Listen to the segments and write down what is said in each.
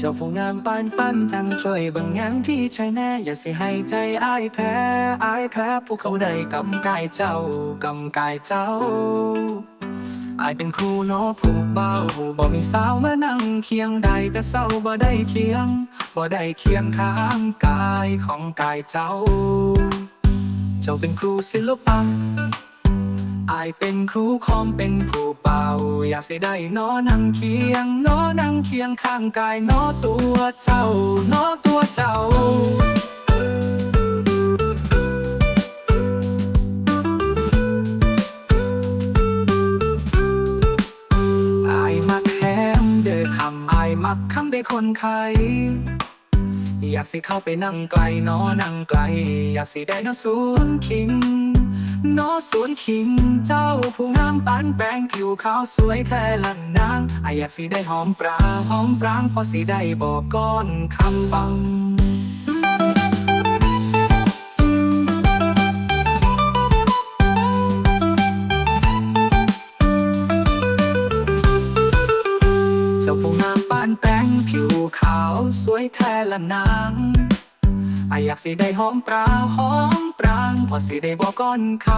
เจ้าผู้งามปานปั้นจังช่วยบังงานที่ชายแน่อย่าสิให้ใจอายแพ้อายแพ้ผู้เขาใดกำกายเจ้ากำกายเจ้าอายเป็นครูนาะผู้เบาบ่มีสาวมานั่งเคียงใดแต่เศร้าบ่ได้เคียงบ่ได้เคียงข้างกายของกายเจ้า เจ้าเป็นครูศิลปะายเป็นครูคอมเป็นผู้เป่า อยากสิได้นอนั่งเคียงนอนั่งเคียงข้างกายนอตัวเจ้านอตัวเจ้าอายมักแฮมเด้อคำอายมักคำได้คนไข้อยากสิเข้าไปนั่งไกลนอนั่งไกล อยากสิได้นอสวนคิง นอสวนคิงเจ้าผู้งามปานแปลงผิวขาวสวยแท้ละนางอายอยากสิได้หอมปราหอมปรางพอสิได้บอกก้อนคำบังเจ้าผู้งามปานแป้งผิวขาวสวยแท้ละนางอายอยากสิได้หอมปราหอมปราง พอสิได้บอกก้อนค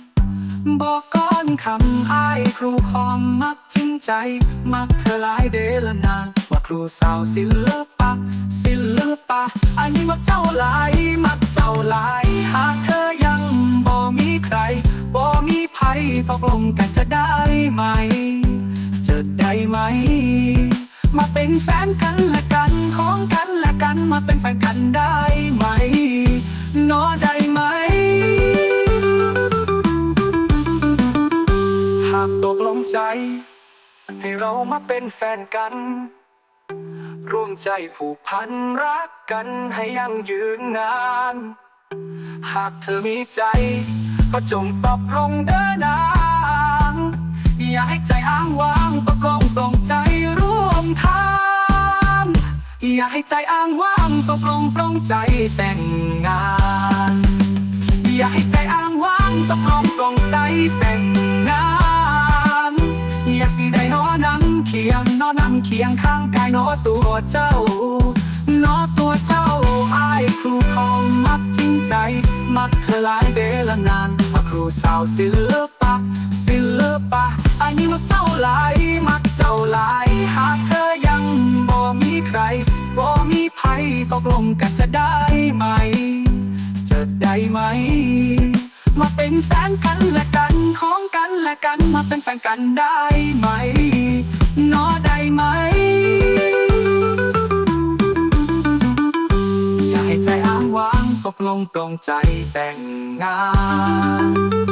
ำบอกก้อนคำอายครูคอมมักจริงใจ มักเธอหลายเดละนางว่าครูสาวศิลปะ ศิลปะ อันนี้มักเจ้าหลาย มักเจ้าหลาย หากเธอยังบ่มีใครบ่มีภัยตกลงกันจะได้ไหม จะได้ไหม มาเป็นแฟนกันและกันของกันและกันมาเป็นแฟนกันได้ เรามาเป็นแฟนกัน ร่วมใจผูกพันรักกันให้ยั่งยืนนาน หากเธอมีใจ ก็จงตอบลงเดินนางอย่าให้ใจอ้างว้างตกลงตรงใจร่วมทางอย่าให้ใจอ้างว้างตกลงปรงใจแต่งงานอย่าให้ใจอ้างว้างตกลงปรงใจแต่งงาน เคียงนอนั่งเคียงข้างกายนอตัวเจ้านอตัวเจ้าอายครูทองมักจริงใจ มักเธอหลายเดลนานมาครูสาวศิลปะศิลปะอันนี้มักเจ้าหลายมักเจ้าหลายหากเธอยังบ่มีใครบ่มีภัยตกลงกันจะได้ไหม จะได้ไหม มาเป็นแฟนกันและกันของกันและกันมาเป็นแฟนกันได้ไหม ตกลงตรงใจแต่งงาน